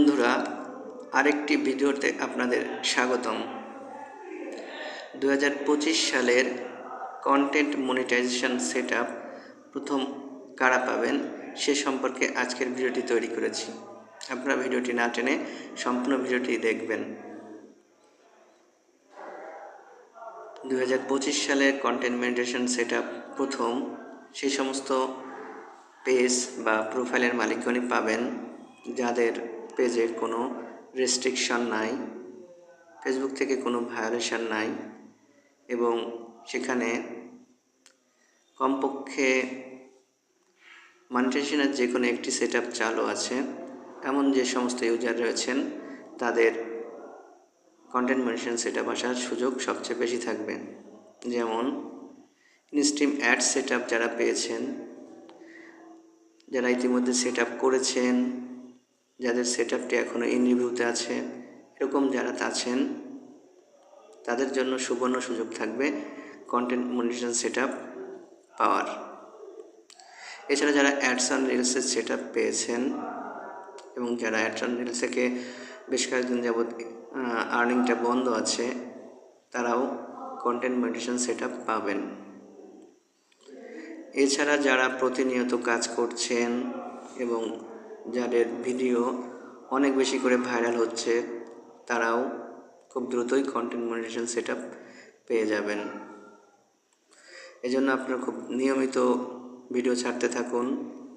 বন্ধুরা, আরেকটি ভিডিওতে আপনাদের স্বাগতম। দু হাজার পঁচিশ সালের কন্টেন্ট মনিটাইজেশন সেট প্রথম কারা পাবেন, সে সম্পর্কে আজকের ভিডিওটি তৈরি করেছি। আপনারা ভিডিওটি না টেনে সম্পূর্ণ ভিডিওটি দেখবেন। দু হাজার পঁচিশ সালের কন্টেন্ট মনিটাইজেশন সেট প্রথম সেই সমস্ত পেজ বা প্রোফাইলের মালিকগণই পাবেন, যাদের পেজে কোনো রেস্ট্রিকশন নাই ফেসবুক থেকে কোনো ভায়োলেশন নাই এবং সেখানে কমপক্ষে মনিটাইজেশনের যে কোনো একটি সেট চালু আছে, এমন যে সমস্ত ইউজার রয়েছেন, তাদের কন্টেন্ট মনিটাইজেশন সেট আসার সুযোগ সবচেয়ে বেশি থাকবে। যেমন ইনস্ট্রিম অ্যাড সেট যারা পেয়েছেন, যারা ইতিমধ্যে সেট করেছেন যাদের সেট আপটি এখনও ইন রিভিউতে আছে, এরকম যারা আছেন, তাদের জন্য সুবর্ণ সুযোগ থাকবে কন্টেন্ট মনিটাইজেশন সেট পাওয়ার। এছাড়া যারা অ্যাডস অ্যান্ড রিলসের সেট পেয়েছেন এবং যারা অ্যাডস অ্যান্ড রিলস থেকে বেশ কয়েকদিন যাবৎ আর্নিংটা বন্ধ আছে, তারাও কন্টেন্ট মনিটাইজেশন সেট পাবেন। এছাড়া যারা প্রতিনিয়ত কাজ করছেন এবং যাদের ভিডিও অনেক বেশি করে ভাইরাল হচ্ছে, তারাও খুব দ্রুতই কন্টেন্ট মনিটেশন সেট পেয়ে যাবেন। এজন্য আপনারা খুব নিয়মিত ভিডিও ছাড়তে থাকুন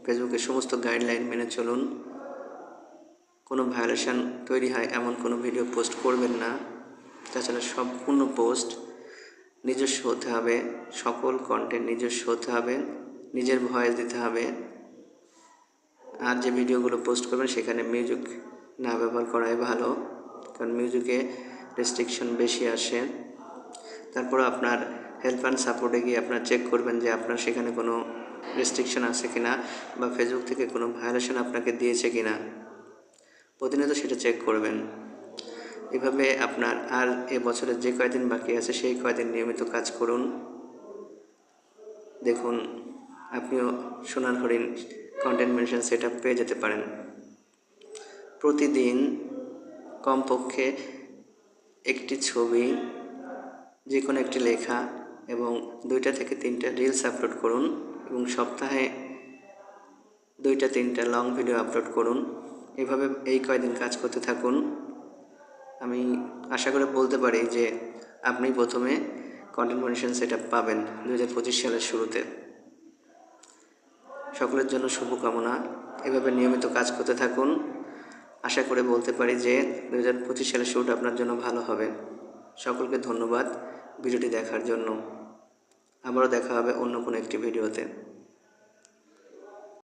ফেসবুকের সমস্ত গাইডলাইন মেনে চলুন। কোনো ভায়োলেশন তৈরি হয় এমন কোনো ভিডিও পোস্ট করবেন না। তাছাড়া সম্পূর্ণ পোস্ট নিজস্ব হতে হবে, সকল কন্টেন্ট নিজস্ব হতে হবে, নিজের ভয়েস দিতে হবে। আর যে ভিডিওগুলো পোস্ট করবেন, সেখানে মিউজিক না ব্যবহার করাই ভালো, কারণ মিউজিকে রেস্ট্রিকশন বেশি আসে। তারপর আপনার হেল্প অ্যান্ড সাপোর্টে গিয়ে আপনার চেক করবেন যে আপনার সেখানে কোনো রেস্ট্রিকশন আছে কি না বা ফেসবুক থেকে কোনো ভায়োলেশন আপনাকে দিয়েছে কি না প্রতিনিয়ত সেটা চেক করবেন। এভাবে আপনার আর এ বছরের যে কয়দিন বাকি আছে, সেই কয়দিন নিয়মিত কাজ করুন। দেখুন, আপনিও সোনার হরিণ কন্টেন্ট মেনশন সেট আপ পেয়ে যেতে পারেন। প্রতিদিন কমপক্ষে একটি ছবি যে কোনো একটি লেখা এবং দুইটা থেকে তিনটা রিলস আপলোড করুন এবং সপ্তাহে দুইটা তিনটা লং ভিডিও আপলোড করুন। এভাবে এই কয়দিন কাজ করতে থাকুন। আমি আশা করে বলতে পারি যে আপনি প্রথমে কন্টেন্ট মনিশন সেট পাবেন দু হাজার পঁচিশ সালের শুরুতে। সকলের জন্য শুভকামনা। এভাবে নিয়মিত কাজ করতে থাকুন। আশা করে বলতে পারি যে দু হাজার পঁচিশ সালের শুরুটা আপনার জন্য ভালো হবে। সকলকে ধন্যবাদ ভিডিওটি দেখার জন্য। আবারও দেখা হবে অন্য কোনো একটি ভিডিওতে।